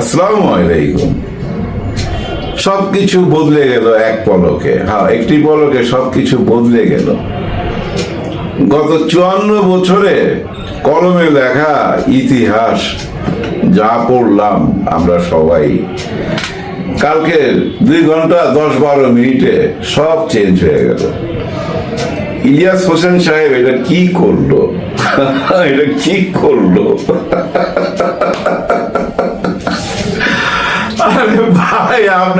আসসালামু আলাইকুম সবকিছু বদলে গেল এক পলকে। হ্যাঁ একটি পলকে সবকিছু বদলে গেল। গত চুয়ান্ন বছরে কলমে লেখা ইতিহাস যা পড়লাম আমরা সবাই, কালকে দুই ঘণ্টা দশ বারো মিনিটে সব চেঞ্জ হয়ে গেল। ইলিয়াস হোসেন সাহেব এটা কি করল? এটা কি করল?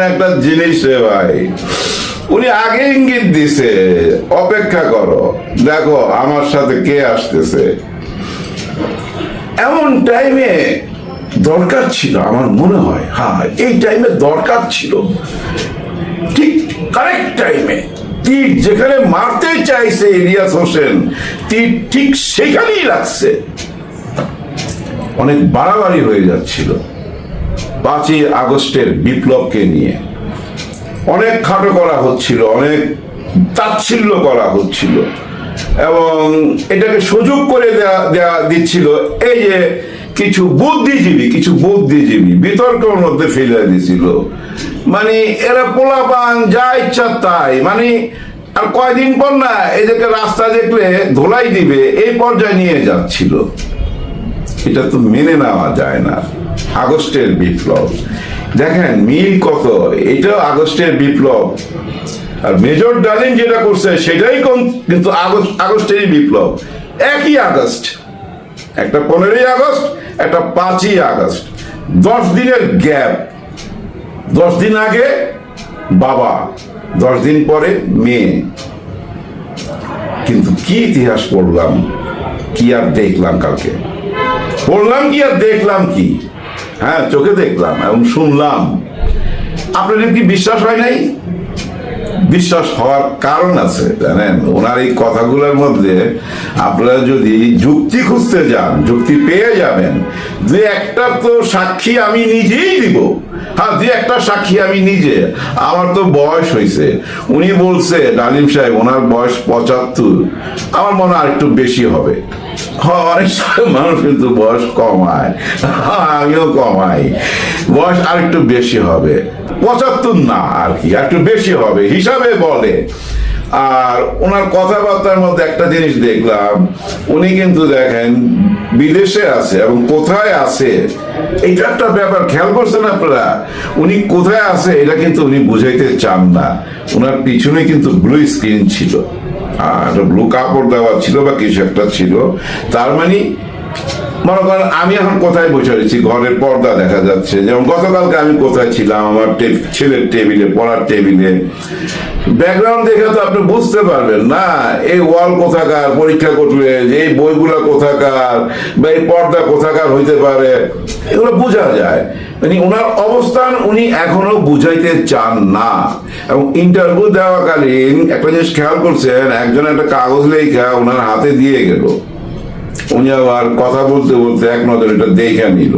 একটা জিনিস রে ভাই। উনি আগে ইঙ্গিত দিছে, অপেক্ষা করো। দেখো আমার সাথে কে আসতেছে। এমন টাইমে দরকার ছিল, আমার মনে হয়। হ্যাঁ এই টাইমে দরকার ছিল। ঠিক কারেক্ট টাইমে তীর যেখানে মারতে চাইছে ইলিয়াস হোসেন, তীর ঠিক সেখানেই লাগছে। অনেক বাড়াবাড়ি হয়ে যাচ্ছিল। পাঁচই আগস্টের বিপ্লবকে নিয়ে। অনেক খাটো করা হচ্ছিল, অনেক তাচ্ছিল্য করা হচ্ছিল। এবং এটাকে সুযোগ করে দেয়া দিচ্ছিল এই যে কিছু বুদ্ধিজীবী কিছু বুদ্ধিজীবী বিতর্কের মধ্যে ফেলে দিছিল। মানে এরা পোলাপান, যা ইচ্ছা তাই। মানে আর কয়দিন পর না এদেরকে রাস্তা দেখলে ধোলাই দিবে, এই পর্যায়ে নিয়ে যাচ্ছিল। এটা তো মেনে নেওয়া যায় না। আগস্টের বিপ্লব। দেখেন, মিল কত? এটাও আগস্টের বিপ্লব। আর মেজর ডালিম যেটা করছে, সেটাই কিন্তু আগস্ট আগস্টেরই বিপ্লব। একই আগস্ট। একটা পনেরোই আগস্ট, একটা পাঁচই আগস্ট। দশ দিনের গ্যাপ। দশ দিন আগে বাবা, দশ দিন পরে মেয়ে। কিন্তু কি ইতিহাস পড়লাম? কি আর দেখলাম কালকে? পড়লাম কি আর দেখলাম কি? হ্যাঁ চোখে দেখলাম এবং শুনলাম। আপনাদের কি বিশ্বাস হয় নাই? বিশ্বাস হওয়ার কারণ আছে, জানেন? ওনার এই কথাগুলোর মধ্যে আপনারা যদি যুক্তি খুঁজতে যান, যুক্তি পেয়ে যাবেন যে একটা তো সাক্ষী আমি নিজেই দিব। হ্যাঁ যে একটা সাক্ষী আমি নিজে। আমার তো বয়স হয়েছে উনি বলছে ডালিম সাহেব ওনার বয়স পঁচাত্তর। আমার মনে হয় একটু বেশি হবে। হ্যাঁ অনেক মানুষ কিন্তু বয়স কমায়। হ্যাঁ, আমিও কমাই। বয়স আর একটু বেশি হবে। পঁচাত্তর না আর কি একটু বেশি হবে হিসাবে বলে। আর ওনার কথাবার্তার মধ্যে একটা জিনিস দেখলাম, উনি কিন্তু দেখেন বিদেশে আছে এবং কোথায় আছে, এটা একটা ব্যাপার, খেয়াল করছেন আপনারা? উনি কোথায় আছে, এটা কিন্তু উনি বুঝাইতে চান না। ওনার পিছনে কিন্তু ব্লু স্ক্রিন ছিল। আর ব্লু কাপড় দেওয়া ছিল বা কিছু একটা ছিল। তার মানে মনে করেন, আমি এখন কোথায় বসে রয়েছি ঘরের পর্দা দেখা যাচ্ছে। যেমন গতকালকে আমি কোথায় ছিলাম? আমার ছেলের টেবিলে, পড়ার টেবিলে। ব্যাকগ্রাউন্ড দেখে তো আপনি বুঝতে পারবেন, না, এই ওয়াল কোথাকার, পরীক্ষা করলে যে এই বইগুলা কোথাকার বা এই পর্দা কোথাকার হইতে পারে, এগুলো বোঝা যায়। মানে ওনার অবস্থান উনি এখনও বুঝাইতে চান না। এবং ইন্টারভিউ দেওয়াকালীন একটা জিনিস খেয়াল করছেন, একজন একটা কাগজ লেখা ওনার হাতে দিয়ে গেল। উনি আবার কথা বলতে বলতে এক নজর এটা দেখে নিল।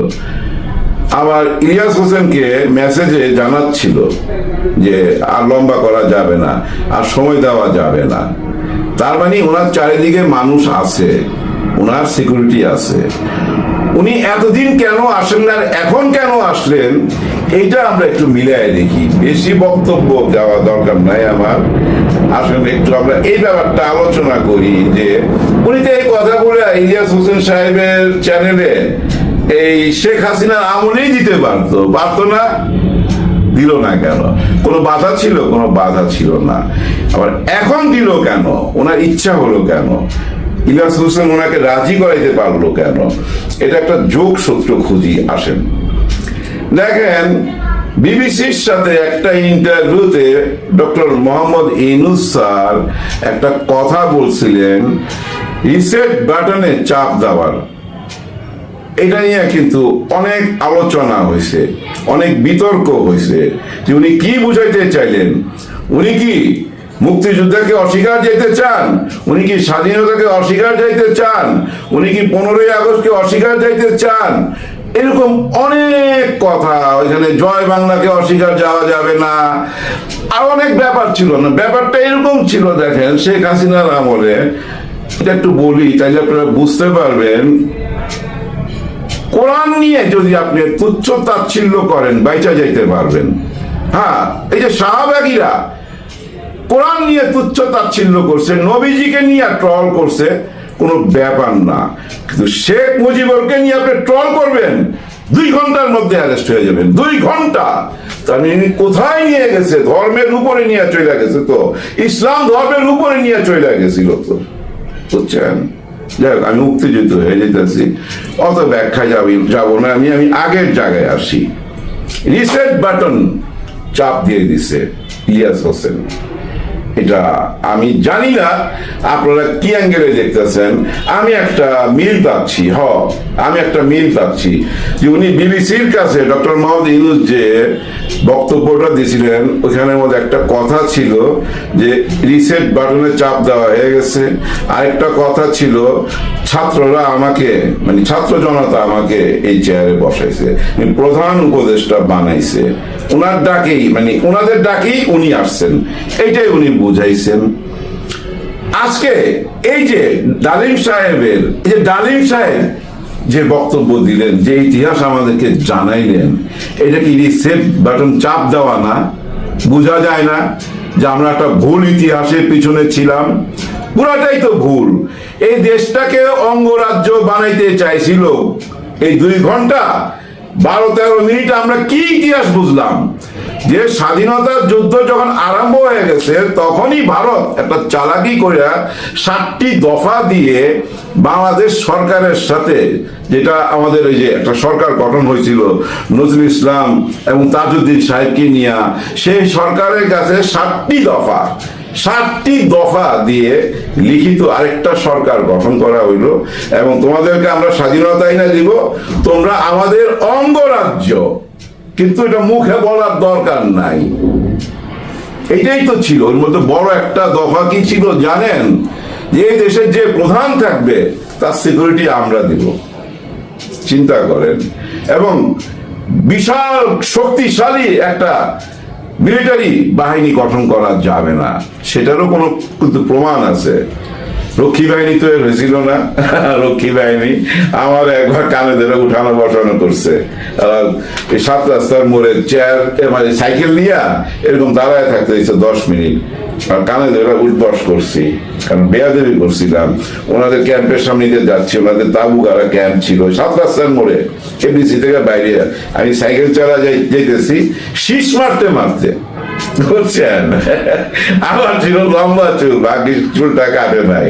আবার ইলিয়াস হোসেনকে মেসেজে জানাচ্ছিল যে, আর লম্বা করা যাবে না, আর সময় দেওয়া যাবে না। তার মানে ওনার চারিদিকে মানুষ আছে। ওনার সিকিউরিটি আছে। উনি এতদিন কেন আসেন না এখন কেন আসলেন, এইটা আমরা একটু মিলাই দেখি। বেশি বক্তব্য দেওয়া দরকার নাই আমার। আসলে একটু আমরা এই ব্যাপারটা আলোচনা করি যে উনি তো এই কথাগুলো ইলিয়াস হোসেন সাহেবের চ্যানেলে এই শেখ হাসিনার আমলেই দিতে পারতো। পারতো না? দিল না কেন? কোনো বাধা ছিল? কোনো বাধা ছিল না। আবার এখন দিল কেন? ওনার ইচ্ছা হলো কেন? ইলিয়াস হোসেন ওনাকে রাজি করাইতে পারল কেন? এটা একটা যোগ খুঁজি আসেন। দেখেন, বিবিসির সাথে একটা ইন্টারভিউতে ডক্টর মোহাম্মদ ইনুস স্যার একটা কথা বলছিলেন, রিসেট বাটনে চাপ দেওয়ার। এটা নিয়ে কিন্তু অনেক আলোচনা হয়েছে, অনেক বিতর্ক হয়েছে যে উনি কি বুঝাইতে চাইলেন? উনি কি মুক্তিযুদ্ধকে অস্বীকার যেতে চান, উনি কি স্বাধীনতাকে অস্বীকার যাইতে চান, উনি কি পনেরোই আগস্টকে অস্বীকার যাইতে চান? এরকম অনেক কথা, ওইখানে জয় বাংলাকে অস্বীকার যাওয়া যাবে না। আর অনেক ব্যাপার ছিল না, ব্যাপারটা এরকম ছিল, দেখেন, শেখ হাসিনার আমলে। এটা একটু বলি তাইলে আপনারা বুঝতে পারবেন। কোরআন নিয়ে যদি আপনি তুচ্ছ তাচ্ছিল্য করেন, বাইচা যাইতে পারবেন। হ্যাঁ এই যে শাহবাগীরা কোরআন নিয়ে তুচ্ছ তাচ্ছিল্য করছে, নবীজিকে নিয়ে ট্রল করছে, কোনো ব্যাপার না। কিন্তু শেখ মুজিবরকে নিয়ে আপনি ট্রল করবেন, দুই ঘণ্টার মধ্যে অ্যারেস্ট হয়ে যাবেন, দুই ঘণ্টা। মানে কোথায় নিয়ে গেছে? ধর্মের উপরে নিয়ে চলে গেছে তো। ইসলাম ধর্মের উপরে নিয়ে চলে গেছিল তো। বুঝছেন? যাই হোক, আমি উত্তেজিত হয়ে যেতেছি। অত ব্যাখ্যা যাবি যাব না। আমি আমি আগের জায়গায় আসি। রিসেট বাটন চাপ দিয়ে দিছে ইলিয়াস হোসেন। এটা আমি জানি না, আপনারা কি অ্যাঙ্গেলে দেখতেছেন? আমি একটা মিল পাচ্ছি, হ, আমি একটা মিল পাচ্ছি। যে উনি বিবিসির কাছে, ডক্টর মোহাম্মদ ইউনুস যে বক্তব্যটা দিয়েছিলেন, ওখানের মধ্যে একটা কথা ছিল যে রিসেট বাটনে চাপ দেওয়া হয়ে গেছে। আরেকটা কথা ছিল, ছাত্ররা আমাকে মানে ছাত্র জনতা আমাকে এই চেয়ারে বসাইছে মানে প্রধান উপদেষ্টা বানাইছে। ওনার ডাকেই মানে ওনাদের ডাকেই উনি আসছেন। এইটাই উনি বুঝাইছেন? আজকে এই যে ডালিম সাহেবের যে ডালিম সাহেব যে বক্তব্য দিলেন, যে ইতিহাস আমাদেরকে জানাইলেন, এটা কি রিসেট বাটন চাপ দেওয়া না? বোঝা যায় না যে আমরা একটা ভুল ইতিহাসের পিছনে ছিলাম। পুরাটাই তো ভুল। এই দেশটাকে অঙ্গরাজ্য বানাইতে চাইছিল। এই দুই ঘণ্টা বারো তেরো মিনিট আমরা কি ইতিহাস বুঝলাম? যে স্বাধীনতার যুদ্ধ যখন আরম্ভ হয়ে গেছে, তখনই ভারত একটা চালাকি করে ষাটটি দফা দিয়ে বাংলাদেশ সরকারের সাথে, যেটা আমাদের ওই যে একটা সরকার গঠন হয়েছিল, নজরুল ইসলাম এবং তাজউদ্দিন সাহেবকে নিয়ে, সেই সরকারের কাছে ষাটটি দফা। ষাটটি দফা দিয়ে লিখিত আরেকটা সরকার গঠন করা হইল, এবং তোমাদেরকে আমরা স্বাধীনতাই না দিব, তোমরা আমাদের অঙ্গরাজ্য। কিন্তু এটা মুখে বলার দরকার নাই। এটাই তো ছিল ওর মধ্যে বড় একটা দফা কি ছিল জানেন? যে দেশের যে প্রধান থাকবে, তার সিকিউরিটি আমরা দিব। চিন্তা করেন। এবং বিশাল, শক্তিশালী একটা মিলিটারি বাহিনী গঠন করা যাবে না। সেটারও কোনো কিন্তু প্রমাণ আছে। রক্ষী বাহিনী তো হয়েছিল না। রক্ষী বাহিনী আমার একবার কানে ধরে উঠানো বসানো করছে। সাত রাস্তার মোড়ে চেয়ার মানে সাইকেল নিয়ে এরকম দাঁড়ায় থাকতে হয়েছে দশ মিনিট। কানে ধরে উঠবস করছি। কারণ বেয়াদেবি করছিলাম। ওনাদের ক্যাম্পের সামনে দিয়ে যাচ্ছি। ওনাদের তাবু গাড়া ক্যাম্প ছিল সাত রাস্তার মোড়ে। এমডিসি থেকে বাইরে। আমি সাইকেল চালা যাই যেতেছি। শীষ মারতে মারতে বুঝছেন আমার ছিল লম্বা চুল, বাকি চুলটা কাটে নাই।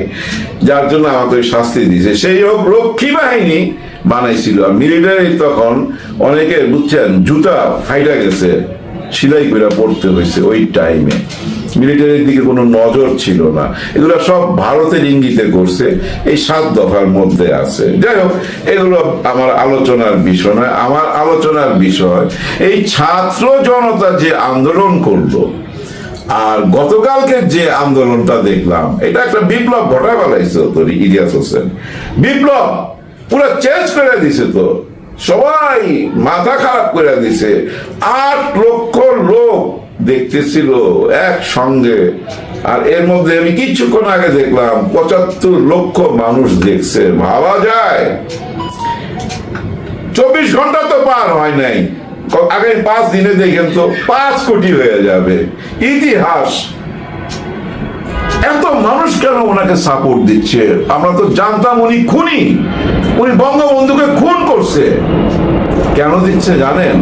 যার জন্য আমাকে শাস্তি দিয়েছে। সেই হোক রক্ষী বাহিনী বানাইছিল। মিলিটারি তখন অনেকে বুঝছেন, জুতা ফাইটা গেছে। সিলাই করে পড়তে হয়েছে ওই টাইমে মিলিটারির দিকে কোনো নজর ছিল না। এগুলো সব ভারতের ইঙ্গিতে করছে। এই সাত দফার মধ্যে আছে। যাই হোক, এগুলো আমার আলোচনার বিষয় নয়। আমার আলোচনার বিষয়, এই ছাত্র জনতা যে আন্দোলন করল, আর গতকালকে যে আন্দোলনটা দেখলাম, এটা একটা বিপ্লব ঘটা ফেলাইছে তো ইলিয়াস হোসেন। বিপ্লব পুরো চেঞ্জ করে দিছে তো সবাই মাথা খারাপ করে দিছে। আট লক্ষ লোক দেখতেছিল একসঙ্গে। আর এর মধ্যে আমি কিছুক্ষণ আগে দেখলাম, পঁচাত্তর লক্ষ মানুষ দেখছে। ভাবা যায়। চব্বিশ ঘণ্টা তো পার হয় নাই। আগামী পাঁচ দিনে দেখেন তো পাঁচ কোটি হয়ে যাবে। ইতিহাস এত মানুষ কেন ওনাকে সাপোর্ট দিচ্ছে? আমরা তো জানতাম উনি খুনি। উনি বঙ্গবন্ধুকে খুন করছে। কেন দিচ্ছে জানেন?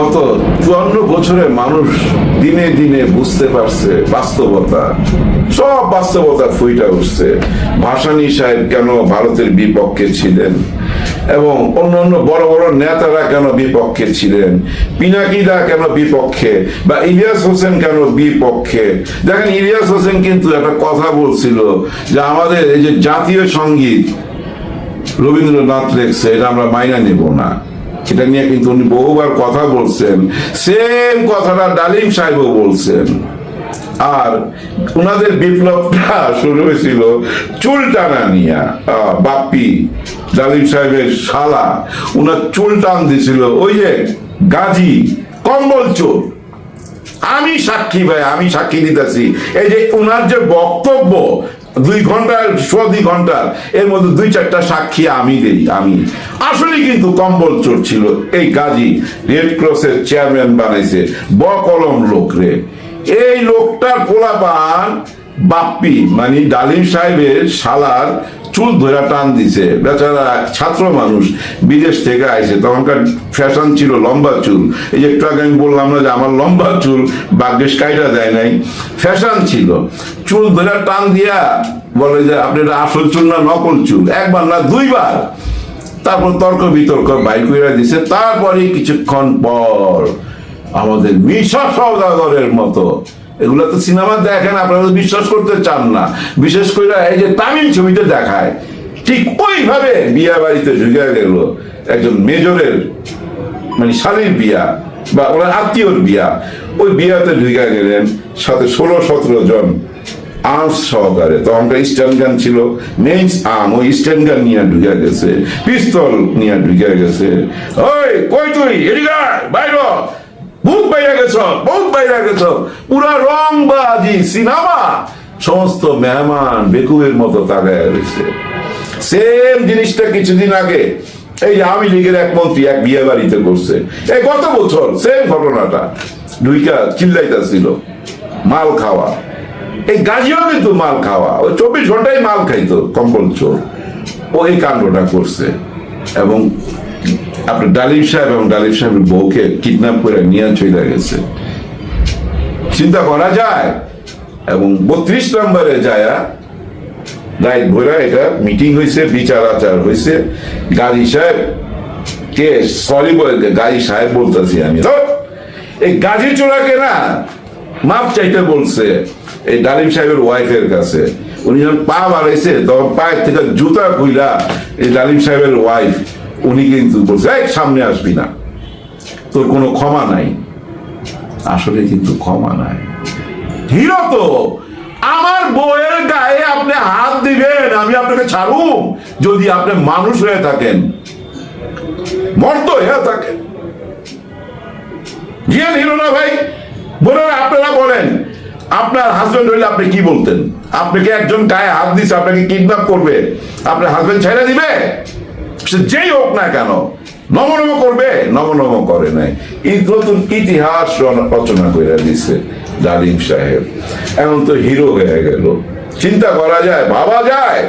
গত চুয়ান্ন বছরে মানুষ দিনে দিনে বুঝতে পারছে বাস্তবতা। সব বাস্তবতা ফুইটা উঠছে। ভাসানী সাহেব কেন ভারতের বিপক্ষে ছিলেন? এবং অন্য অন্য বড় বড় নেতারা কেন বিপক্ষে ছিলেন? পিনাকিদা কেন বিপক্ষে? বা ইলিয়াস হোসেন কেন বিপক্ষে? দেখেন, ইলিয়াস হোসেন কিন্তু একটা কথা বলছিল যে আমাদের এই যে জাতীয় সংগীত রবীন্দ্রনাথ লেখছে, এটা আমরা মাইনা নেব না। এটা নিয়ে কিন্তু উনি বহুবার কথা বলছেন। সেম কথাটা ডালিম সাহেবও বলছেন। আর ওনাদের বিপ্লবটা শুরু হয়েছিল চুল টানা নিয়া বাপ্পি ডালিম সাহেবের শালা ওনার চুল টান দিছিল। ওই যে গাজী, কম্বল চোর। আমি সাক্ষী ভাই, আমি সাক্ষী দিতেছি। এই যে ওনার যে বক্তব্য, দুই ঘণ্টা, সোয়া দুই ঘণ্টা, এর মধ্যে দুই চারটা সাক্ষী আমি দেই, আমি। আসলে কিন্তু কম্বল চোর ছিল। এই কাজী রেড ক্রসের চেয়ারম্যান বানাইছে। ব কলম লোক রে। এই লোকটার পোলাপান বাপ্পি মানে ডালিম সাহেবের শালার চুল ধরা টান দিছে। বেচারা ছাত্র মানুষ বিদেশ থেকে আইছে। তখনকার ফ্যাশন ছিল লম্বা চুল। এই যে একটু আগে আমি বললাম না যে আমার লম্বা চুল বাগ্যেশ কাইটা দেয় নাই। ফ্যাশন ছিল। চুল ধরা টান দিয়া বলে যে, আপনি এটা আসল চুল না নকল চুল? একবার না দুইবার। তারপর তর্ক বিতর্ক বাইর করে দিছে। তারপরে কিছুক্ষণ পর আমাদের মিশা সৌদাগরের মতো। এগুলো তো সিনেমা দেখেন, আপনারা বিশ্বাস করতে চান না। বিশেষ করে এই যে তামিল ছবিতে দেখায়, ঠিক ওইভাবে বিয়া বাড়িতে ঢুকে গেল একজন মেজরের মানে শালীর বিয়া বা ওনার আত্মীয়র বিয়া। ওই বিয়াতে ঢুকে গেলেন সাথে ষোলো সতেরো জন আর্মস সহকারে। তখনকার স্ট্যান্ড গান ছিল, মেইন আর্ম, ওই স্ট্যান্ড গান নিয়ে ঢুকে গেছে, পিস্তল নিয়ে ঢুকে গেছে। ওই, কই তুই? বাইর বহুত বাইরে গেছ বহুত বাইরে গেছ। পুরা রং বাজি সিনেমা। সমস্ত মেহমান বেকুবের মতো তাকায় রয়েছে। সেম জিনিসটা কিছুদিন আগে এই আওয়ামী লীগের এক মন্ত্রী এক বিয়ে বাড়িতে করছে। এই গত বছর সেম ঘটনাটা। ঢুইকা চিল্লাইতেছিল, মাল খাওয়া। এই গাজিও কিন্তু মাল খাওয়া। ওই চব্বিশ ঘন্টায় মাল খাইতো, কম্বল চোর। ও এই কাণ্ডটা করছে। এবং আপনার ডালিম সাহেব এবং ডালিম সাহেবের বউকে কিডন্যাপ করে নিয়ে চলে গেছে। চিন্তা করা যায় এবং বত্রিশ নম্বরে যায়, রাইট ভোরা এটা মিটিং হয়েছে বিচার আচার হয়েছে গাড়ি সাহেব, কে? সরি গাড়ি সাহেব বলতেছি আমি। তো এই গাজী চোরাকে না মাপ চাইতে বলছে এই ডালিম সাহেবের ওয়াইফের কাছে। উনি যখন পা বাড়াইছে, তখন পায়ের থেকে জুতা খুইলা এই ডালিম সাহেবের ওয়াইফ। উনি কিন্তু বলছে "এই, সামনে আসবি না। তোর কোনো ক্ষমা নাই। আসলে কিন্তু ক্ষমা নাই। হিরো তো আমার বউয়ের গায়ে আপনি হাত দিবেন আমি আপনাকে ছাড়ুম। যদি আপনি মানুষ হয়ে থাকেন মর্ত হয়ে থাকেন। জ্ঞান হিরো না ভাই। বোনেরা আপনারা বলেন আপনার হাজবেন্ড হইলে আপনি কি বলতেন? আপনাকে একজন গায়ে হাত দিচ্ছে আপনাকে কিডন্যাপ করবে। আপনার হাজবেন্ড ছেড়ে দিবে? সে যেই হোক না কেন নম নম করবে নম নম করে নাই। নতুন ইতিহাস রচনা- করে দিছে ডালিম সাহেব। এখন তো হিরো হয়ে গেল। চিন্তা করা যায়, ভাবা যায়।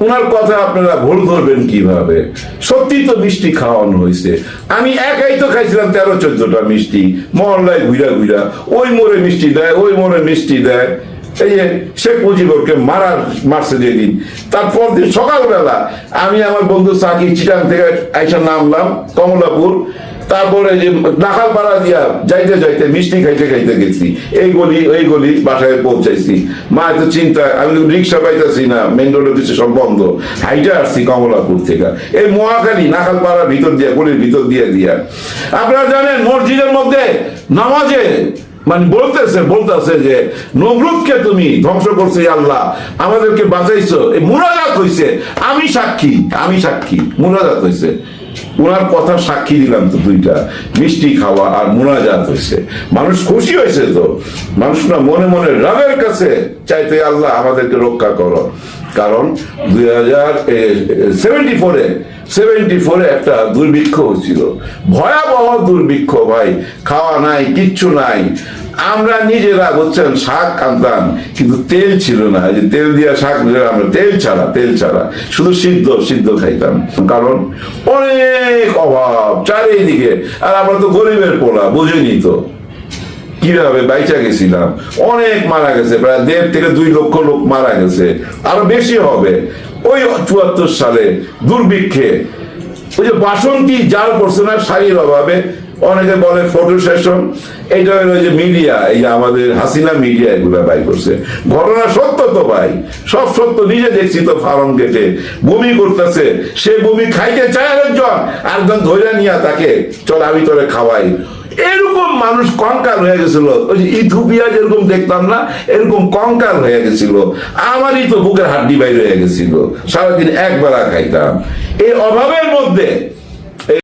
ওনার কথা আপনারা ভুল ধরবেন কীভাবে? সত্যি তো মিষ্টি খাওয়ানো হয়েছে আমি একাই তো খাইছিলাম তেরো, চোদ্দটা মিষ্টি। মহল্লায় ঘুরা ঘুরা ওই মোড়ে মিষ্টি দেয়, ওই মোড়ে মিষ্টি দেয়। এই যে শেখ মুজিবুরকে মারছে যেদিন, তারপর দিন সকালবেলা আমি আমার বন্ধু সাকি চিটাং থেকে আইসা নামলাম কমলাপুর। তারপরে যে দিয়া যাইতে যাইতে মিষ্টি খাইতে খাইতে গেছি। এই গলি এই গলি বাসায় পৌঁছাইছি। মা এত চিন্তা আমি রিক্সা পাইতেছি না মেন রোডে কিছু সব বন্ধ। হাইটে আসছি কমলাপুর থেকে। এই মহাখালী, নাখালপাড়ার ভিতর দিয়া, গলির ভিতর দিয়ে দিয়া। আপনারা জানেন মসজিদের মধ্যে নামাজে মানে বলতেছে বলতেছে যে, নমরুদকে তুমি ধ্বংস করছ আল্লাহ। আমাদেরকে বাঁচাইছো। এই মুনাজাত হইছে। আমি সাক্ষী আমি সাক্ষী। মুনাজাত হইছে। ওনার কথা সাক্ষী দিলাম তো দুইটা। মিষ্টি খাওয়া আর মুনাজাত হয়েছে মানুষ খুশি হয়েছে তো। মানুষ না মনে মনে রবের কাছে চাইতে, আল্লাহ, আমাদেরকে রক্ষা করো। কারণ দুই হাজার সেভেন্টি ফোরে সেভেন্টি ফোরে একটা দুর্ভিক্ষ হয়েছিল। ভয়াবহ দুর্ভিক্ষ, ভাই। খাওয়া নাই, কিচ্ছু নাই। আমরা নিজেরা, বুঝছেন, শাক আনতাম, কিন্তু তেল ছিল না। যে তেল দিয়া শাক আমরা তেল ছাড়া তেল ছাড়া। শুধু সিদ্ধ সিদ্ধ খাইতাম। কারণ অনেক অভাব, চারিদিকে। আর আমরা তো গরিবের পোলা বুঝিনি তো। কীভাবে বাইচা গেছিলাম? অনেক মারা গেছে, প্রায় দেড় থেকে দুই লক্ষ লোক মারা গেছে, আরও বেশি হবে। ওই চুয়াত্তর সালে দুর্ভিক্ষে, ওই যে বাসন্তী জাল পড়ছে না, শাড়ির অভাবে, অনেকে বলে ফটো সেশন এইটা হলো যে মিডিয়া এই যে আমাদের হাসিনা মিডিয়া এগুলো বাই করছে। ঘটনা সত্য তো ভাই, সব সত্য, নিজে দেখছি তো ফার্ম গেটে, বমি করতেছে, সে বমি খাইতে চায় আরেকজন আরেকজন ধরে নিয়ে তাকে, চল আমি তোরে খাওয়াই। এরকম মানুষ কঙ্কাল হয়ে গেছিল। ওই যে ইথোপিয়া যেরকম দেখতাম না, এরকম কঙ্কাল হয়ে গেছিল। আমারই তো বুকের হাড্ডি বাইরে হয়ে গেছিল। সারাদিন একবেলা খাইতাম। এই অভাবের মধ্যে